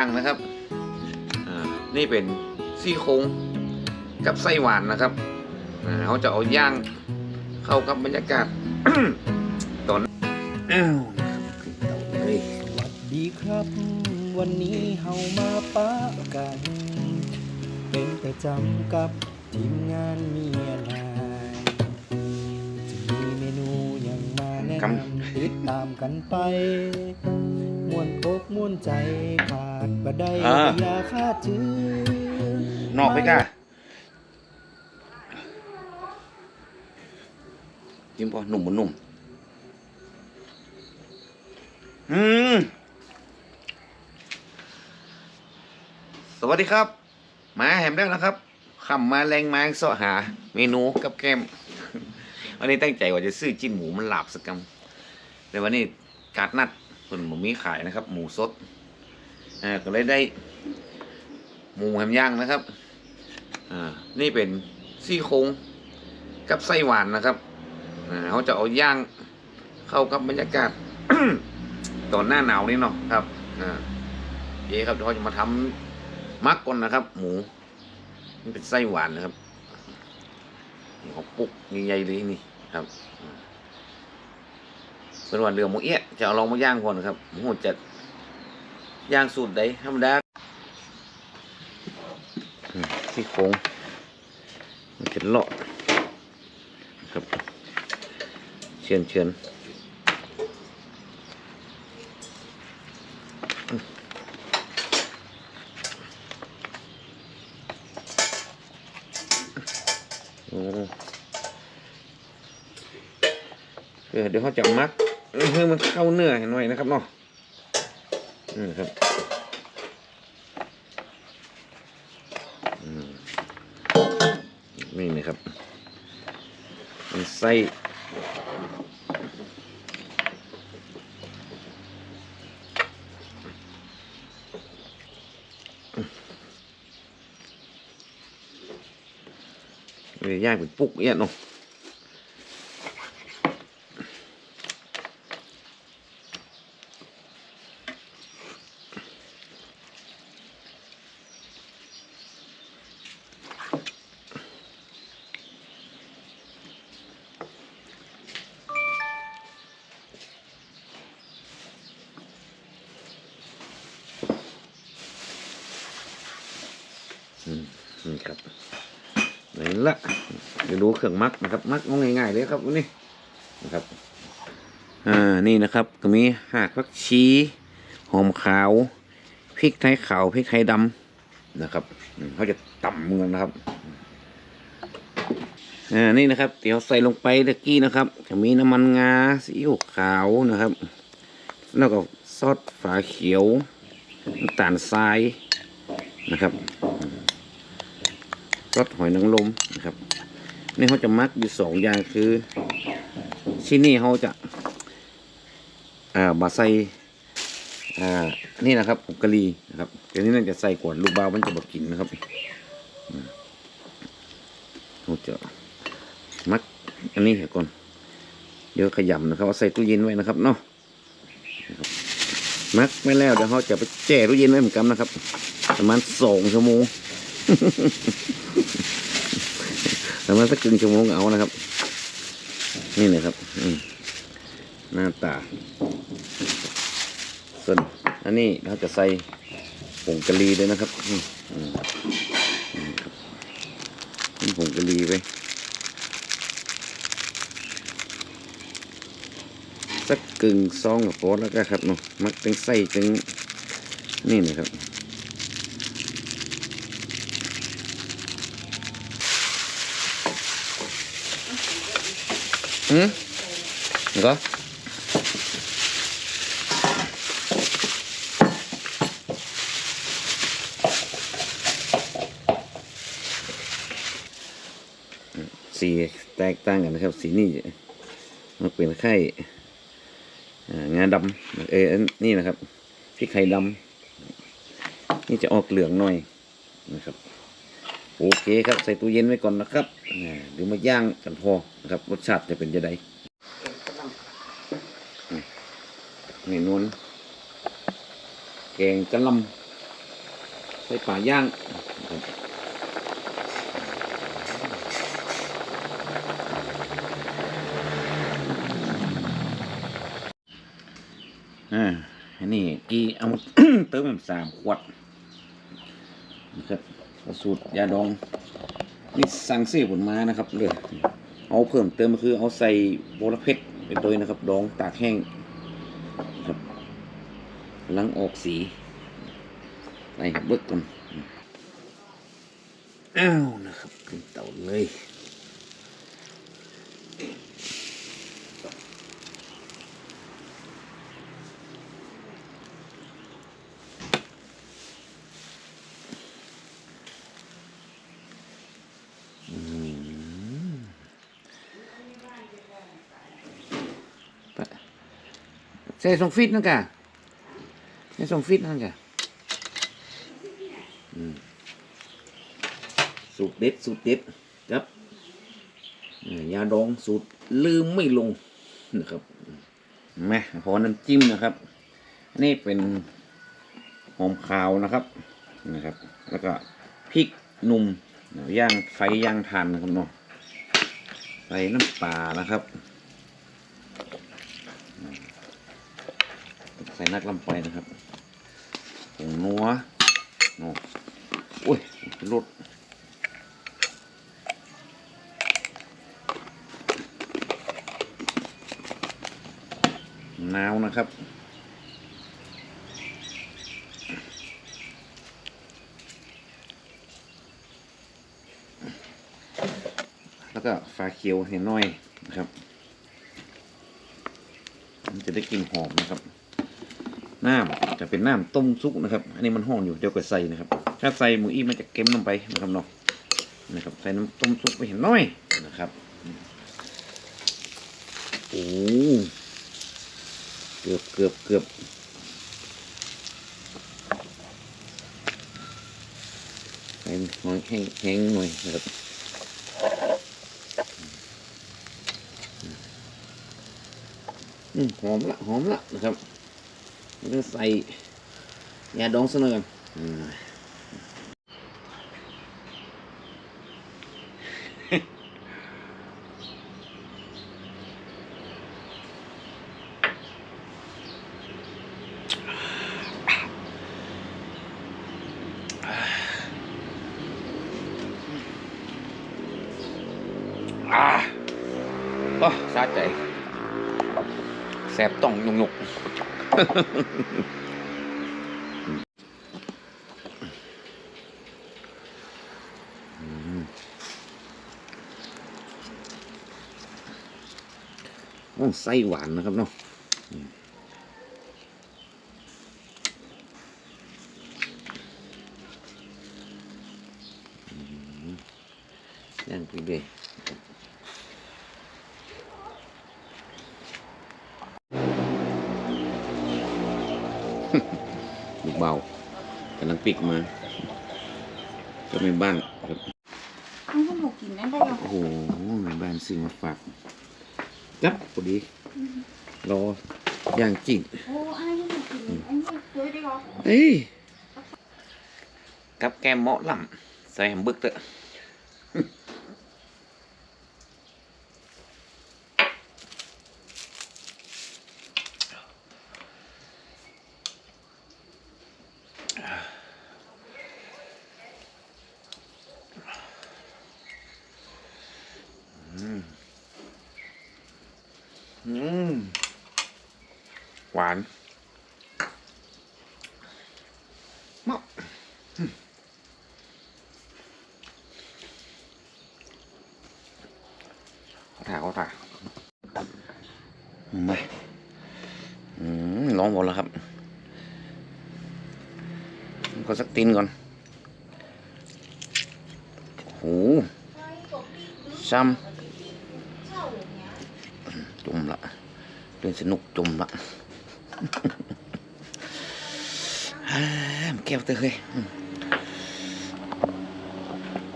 ย่างนะครับอ่านี่เป็นซี่โครงกับไส้หวานนะครับอ่าเขาจะเอาย่างเข้ากับบรรยากาศตอนอ้าวเต่าเลยสวัสดีครับ วันนี้เฮามาปะกัน เป็นประจำกับทีมงานเมียนายจะมีเมนูอย่างมาแนะนำติดตามกันไป ม่วนอกม่วนใจขาดบ่ได้อย่าคาดจื้อนอกไปก้าจิ้มพอหนุ่มบนนุ่ม อืม สวัสดีครับ มาแหมได้แล้วครับขำมาแรงมาเสาะหา เมนูกับแก้ม วันนี้ตั้งใจว่าจะซื้อจิ้นหมูมันหลาบสักกำแต่วันนี้กาดนัด คนหมูมีขายนะครับ หมูสดอ่าก็เลยได้ หมูแฮมย่างนะครับอ่านี่เป็นซี่โครงกับไส้หวานนะครับอ่าเขาจะเอาย่างเข้ากับบรรยากาศตอนหน้าหนาวนี่เนาะครับอ่าเย้ครับเดี๋ยวเขาจะมาทำมักก่อนนะครับ หมูนี่เป็นไส้หวานนะครับนี่เขาปุกใหญ่ๆเลยนี่ครับ เป็นวันเรือหมูเอี้ยจะเอาลองมาย่างก่อนครับหมูจะย่างสูตรใดธรรมดาซี่โครงมันจะเลาะครับเชิญเชิญอือ้เดี๋ยวเขาจะมัก ให้มันเข้าเนื้อเห็น่อยนะครับเนาะอืมครับนี่นะครับมันไส้เลยย่างเป็นปุกเนี่ยเนาะ นี่ครับนี่ละเดี๋ยวดูเครื่องมักนะครับ มักง่ายๆเลยครับวันนี้นะครับอ่านี่นะครับ ก็มีหากผักชีหอมขาวพริกไทยขาวพริกไทยดำนะครับเขาจะต่ำเมืองนะครับอ่านี่นะครับ เดี๋ยวใส่ลงไปตะกี้นะครับ จะมีน้ำมันงาซีอิ๊วขาวนะครับ แล้วก็ซอสฝาเขียวน้ำตาลทรายนะครับ อสหอยนางรมนะครับนี่เขาจะมักอยู่สองอย่างคือที่นี่เขาจะอ่าบาใส่อ่านี่นะครับผงกะหรี่นะครับเดี๋ยวนี้น่าจะใส่ก่อนลูกบาวมันจะบกินนะครับอืมเราจะมักอันนี้ก่อนเดี๋ยวขยำนะครับเอาใส่ตู้เย็นไว้นะครับเนาะมักไม่แล้วเดี๋ยวเขาจะไปแช่ตู้เย็นไว้เหมือนกันนะครับ ประมาณสองชั่วโมง ประมาณสักครึ่งชั่วโมงเอานะครับ นี่นะครับหน้าตา ส่วนอันนี้เราจะใส่ผงกะหรี่ด้วยนะครับนี่ผงกะหรี่ไปสักกึ่งซองกับโพอแล้วก็ครับเนาะมักจังใส่จังนี่นะครับ อืมก็สีแตกต่างกันนะครับ สีนี่มันเป็นไข่อ่างาดำเออนนี่นะครับพริกไข่ดำนี่จะออกเหลืองหน่อยนะครับ โอเคครับใส่ตู้เย็นไว้ก่อนนะครับอ่าเดี๋ยวมาย่างกันพอนะครับรสชาติจะเป็นยังไงนี่นวลแกงกะหล่ำไปป่าย่างอ่าอันนี้กี่เอาเติมสามขวด สูตรยาดองนี่สั่งซื้อผลมานะครับเลยเอาเพิ่มเติมก็คือเอาใส่โบรเพชรไปโดยนะครับ ดองตากแห้งนะครับหลังออกสีใส่เบิกก่อนอ้าวนะครับขึ้นเตาเลย ใส่ส่งฟิตนั่นกะใส่ส่งฟิตนั่นกะสูตรเด็ดสูตรเด็ดครับยาดองสูตรลืมไม่ลงนะครับแม่พอน้ำจิ้มนะครับอันนี้เป็นหอมขาวนะครับนะครับ แล้วก็พริกหนุ่มย่างไฟย่างทานนะครับเนาะ ใส่น้ำปลานะครับใส่นักลำไปนะครับผงนัวโอ้โอ้ยรดนาวนะครับ แล้วก็ฟ้าเขียวเห็นน้อยนะครับ มันจะได้กลิ่นหอมนะครับ น้ำจะเป็นน้ำต้มซุกนะครับ อันนี้มันห้องอยู่เดี๋ยวก็ใส่นะครับ ถ้าใส่หมูอี้มันจะเค็มลงไปนะครับเนาะนะครับ ใส่น้ำต้มซุกไปเห็นน้อยนะครับโอ้เกือบเกือบเกือบใส่หน่อยแห้งแห้งหน่อยนะครับอืม หอมละหอมละนะครับแล้วก็ใส่ยาดองซะหน่อยก่อนอืมอ่าโอ้สะใจแสบต้องยุงยุก โอ้ ไส้หวานนะครับเนาะย่างไปเลยลูกเบากำลังปิกมา ก็ไม่บ้านครับอันนี้หมูกินได้ไหมโอ้โหในบ้านซื้อมาฝาก ครับพอดีรอย่างจริงโอ้อันนี้หมูกินอันนี้ซื้อได้หรอเอ้ยกับแกมเหมาะล่ำใส่แฮมเบึกเตอะ อืมหวานเหมาะอืมเอาถ่ายเอาถ่ายมาอืมร้องหมดแล้วครับ ก็สักตีนก่อนโอ้โหซ้ำ จุ่มละเล่นสนุกจุ่มละแก้วเตยอืม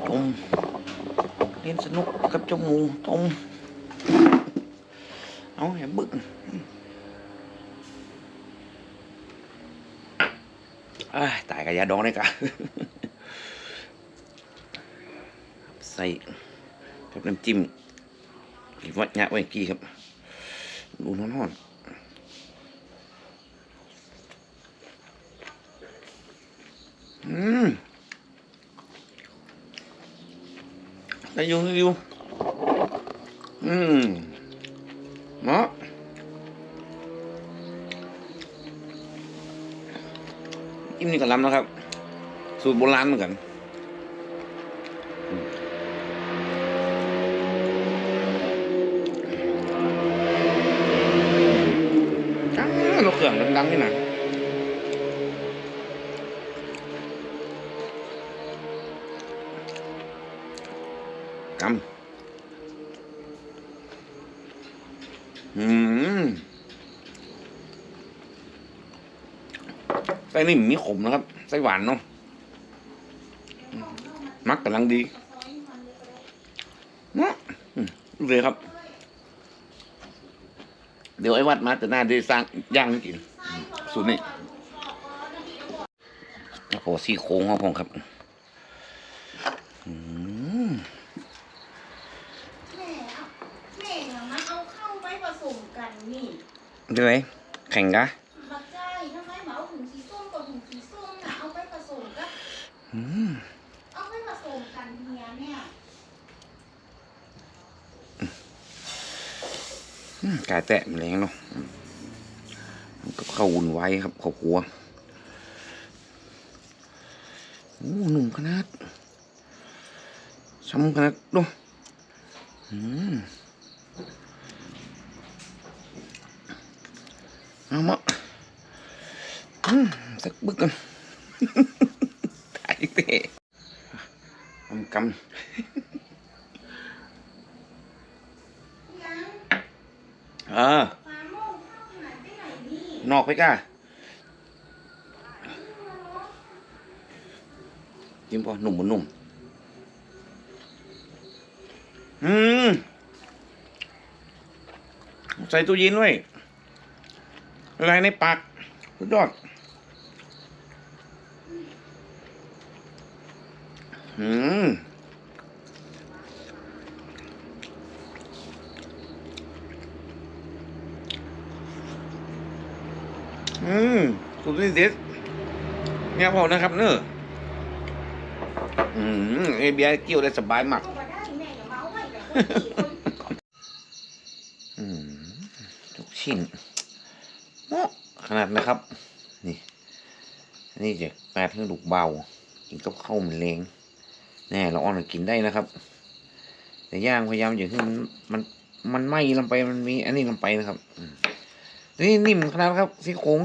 ต้มเล่นสนุกกับเจ้าหมูต้มเอาแหมบึกอ้ายตายกับยาดองเลยกะใส่กับน้ำจิ้มที่วัดยะไว้กี้ครับ ดูน้อนอืมได้อยู่ได้อยู่อืมเนาะจิ้มนี่ก็ล้ำนะครับ สูตรโบราณเหมือนกัน เราเครื่องดังๆนี่นะกำอืมไส้นี่มีขมนะครับไส้หวานเนาะอืมมักกำลังดีเนาะดูเลยครับ เดี๋ยวไอ้วัดมาแต่หน้าได้สร้างย่างให้กินสูตรนี้โอ้โหซี่โครงของผมครับอืมแม่เอาแม่เนี่ยมาเอาเข้าไปผสมกันนี่เป็นไรแข่งกะ บักใจทำไมเหมาถุงสีส้มกับถุงสีส้มน่ะเอาไปผสมกัน อืม เอาไปผสมกันเฮียเนี่ย อืม กายแตะมันแรงเนาะก็เข้าวุ่นไว้ครับครอบครัวโอ้หนุ่มขนาดช้ำขนาดดูอืมเอามาอืมสักบึกกันถ่ายเตะกำกำ เออปลาโม่เข้าหายไปไหนนี่นอกไปก้าจิ้มพอหนุ่มบนหนุ่ม อืม ใส่ตู้เย็นไว้อะไรในปากสุดยอดอืม อืม นี่เด็ดเนี่ยพอนะครับเนอะอืมเอเบียเกี่ยวได้สบายมากทุกชิ้นขนาดนะครับ นี่ นี่จะแปดให้ลูกเบา กินกับข้าวมันเลงแน่เราอ่อนกินได้นะครับ แต่ย่างพยายามอย่าให้มันมันมันไหม้ลงไปมันมี อันนี้ลงไปนะครับนี่นิ่มขนาดครับซี่โครง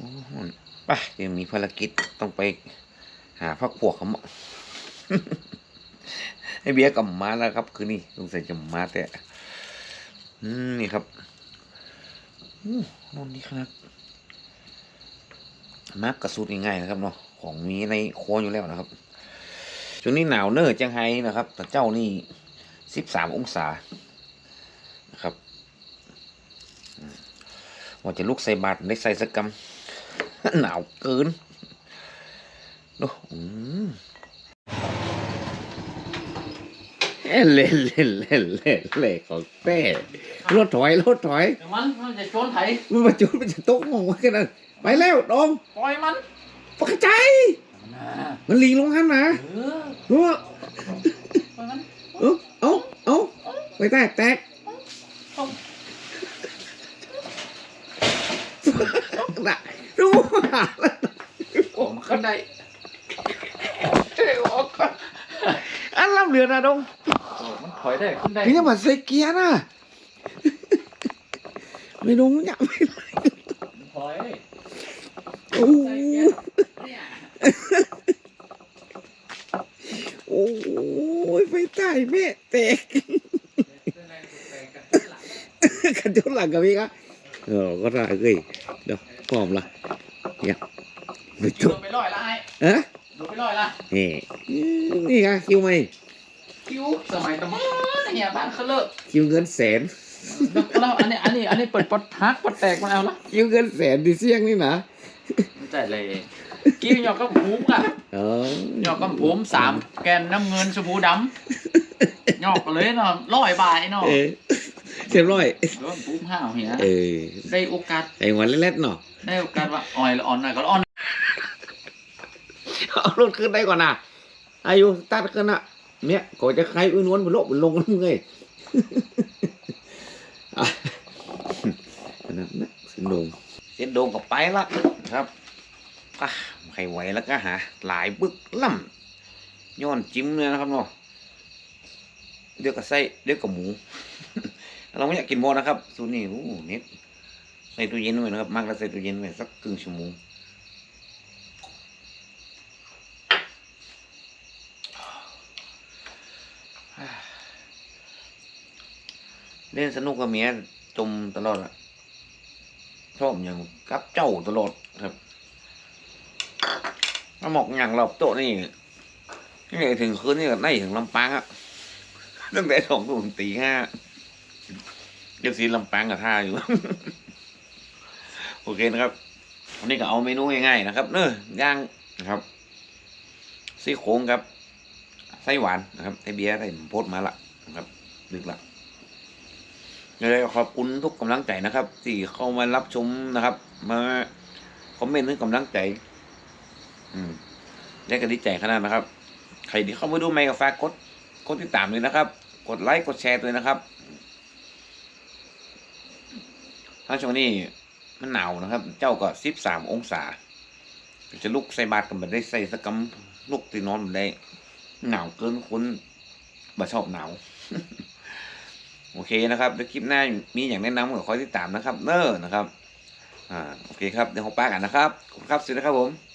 โอ้โหไปเดี๋ยวมีภารกิจต้องไปหาพักพวกเขามาไอเบียร์กับมาแล้วครับ คือนี่สงสัยจะมาแต่นี่ครับอู้นอนดีขนาดมักกระสุดง่ายๆนะครับเนาะของมีในโค้อยู่แล้วนะครับช่วงนี้หนาวเนอร์จังไห้นะครับ แต่เจ้านี่สิบสามองศานะครับว่าจะลุกใส่บาตรได้ใส่สักกรรม หนาวเกินดูอืมเอ้ยเล่นเล่นเล่นเล่นเล่นของเต้รถถอยรถถอยเดี๋ยวมันมันจะโจนไถมันมาจุดมันจะตกห้องไว้กันนะไปแล้วดองปล่อยมันปกใจนะมันหลีงลงหันนะเออเฮ้อปล่อยมันเอาเอาเอาไปแตกแตกน่ะ ดูหาแล้วผมขึ้นได้เอ้ยออกก่อนอันลำเรือนะดงโอ้มันถอยได้ขึ้นได้พี่ยังมาใส่เกียร์นะไม่ลงอย่าไม่ถอยโอ้ใส่โหเกียร์เนี่ยโอ้ยไฟใต้แม่แตกขึ้นแรงสุดแรงกันขึ้นหลังกันจนหลังกับพี่ครับเออก็ได้เอ้ยเดี๋ยวพร้อมละ เนี่ยไปโดจุดนไปร้อยละไอ้เอ๊ะโดนไปร้อยละนี่นี่ครับคิวไหมคิวสมัยตะมันเฮียบ้านเขาเลิกคิวเงินแสนมแล้วอันนี้อันนี้อันนี้เปิดปดทักปดแตกมันเอาละยืมเงินแสนที่เสี่ยงนี่นะไม่ใช่เลยกิ้วหยอกก็ผูมอะเออหยอกก็ผูมสามแกนน้ำเงินชมพูดำหยอกเลยเนาะร้อยบาทเนาะ เออเรียบร้อยโดนผูมห้าวเหียเออได้โอกาสไอ้วันเล็ดๆเนาะได้โอกาสว่าอ่อยละอ่อนหน่อยก็ละอ่อนเอารถขึ้นได้ก่อนนะอายุตัดขึ้นนะเนี่ยก็จะใครอุ้ยนวลบนโลกบนลงน้ำเงยอะอันนั้นนะเส้นโดงเส้นโดงก็ไปละครับอะใครไหวแล้วก็หาหลายบึกล่ำย้อนจิ้มเลยนะครับเนาะเดี๋ยวกับไส้เดี๋ยวกับหมู เราไม่อยากกินหมดนะครับสูตรนี้โอ้เน็ตใส่ตู้เย็นไว้นะครับมากแล้วใส่ตู้เย็นไว้สักครึ่งชั่วโมงเล่นสนุกกับเมียจมตลอดอะชอบอย่างกับเจ้าตลอดครับมาหมอกอย่างรอบโต๊ะนี่นี่ถึงคืนนี่ก็ได้ถึงลำปางอะตั้งแต่สองทุ่มตีห้า เดี๋ยวสีลำปางกับท่าอยู่ โอเคนะครับวันนี้ก็เอาเมนูง่ายๆนะครับ เนอย่างนะครับซี่โครงครับไส้หวานนะครับไส้เบียร์ไส้โพดมาละนะครับดึกละยังไงขอบคุณทุกกำลังใจนะครับ ที่เข้ามารับชมนะครับ มาคอมเมนต์ให้กำลังใจ อืมได้ก็ดีใจขนาดนะครับ ใครที่เข้ามาดูไม่ก็ฝากกดกดติดตามเลยนะครับ กดไลค์กดแชร์ด้วยนะครับ ถ้าช่วงนี้มันหนาวนะครับ เจ้าก็สิบสามองศา จะลุกใส่บาตรกันแบบได้ใส่สกำลุกตีนอนแบบได้ หนาวเกินคนบ่ชอบหนาวโอเคนะครับเดี๋ยวคลิปหน้ามีอย่างแนะนำก็คอยติดตามนะครับ เนอนะครับอ่าโอเคครับเดี๋ยวผมป้ากันนะครับขอบคุณครับสวัสดีครับผม